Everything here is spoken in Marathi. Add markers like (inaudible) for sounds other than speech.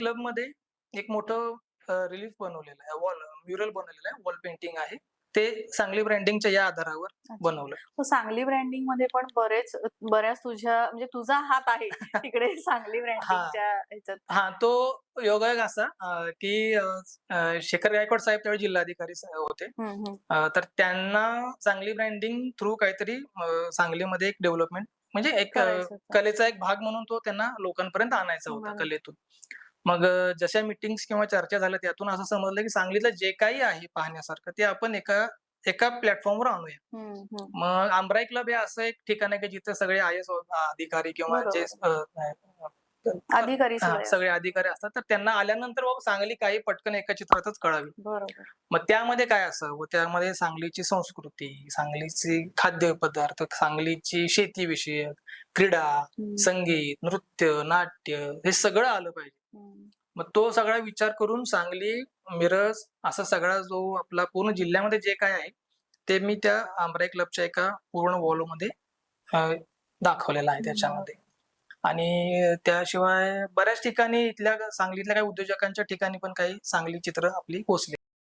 क्लबमध्ये एक मोठं रिलीफ बनवलेलं आहे. वॉल म्युरल बनवलेलं आहे. वॉल पेंटिंग आहे. ते सांगली ब्रँडिंगच्या या आधारावर बनवलं. तो सांगली ब्रँडिंगमध्ये पण बरेच बऱ्याच तुझ्या म्हणजे तुझा हात आहे (laughs) तिकडे सांगली ब्रँडिंगच्या हा तो योगायोग असा की शेखर गायकवाड साहेब त्यावेळी जिल्हाधिकारी होते. तर त्यांना सांगली ब्रँडिंग थ्रू काहीतरी सांगलीमध्ये एक डेव्हलपमेंट म्हणजे एक. कलेचा एक भाग म्हणून तो त्यांना लोकांपर्यंत आणायचा होता. कलेतून. मग जशा मिटिंग्स किंवा चर्चा झाल्या त्यातून असं समजलं की सांगलीतलं जे काही आहे पाहण्यासारखं ते आपण एका एका प्लॅटफॉर्मवर आणूया. मग आंब्राई क्लब हे असं एक ठिकाण आहे की जिथे सगळे आय एस अधिकारी किंवा जे अधिकारी सगळे अधिकारी असतात. तर त्यांना आल्यानंतर बाबा सांगली काही पटकन एका चित्रातच कळावी. मग त्यामध्ये काय असावं त्यामध्ये सांगलीची संस्कृती सांगलीची खाद्यपदार्थ सांगलीची शेतीविषयक क्रीडा संगीत नृत्य नाट्य हे सगळं आलं पाहिजे. मग तो सगळा विचार करून सांगली मिरज असा सगळा जो आपला पूर्ण जिल्ह्यामध्ये जे काय आहे ते मी त्या आंब्राई क्लबच्या एका पूर्ण वॉलमध्ये दाखवलेलं आहे त्याच्यामध्ये. आणि त्याशिवाय बऱ्याच ठिकाणी इथल्या सांगलीतल्या काही उद्योजकांच्या ठिकाणी पण काही चांगली चित्र आपली पोचली.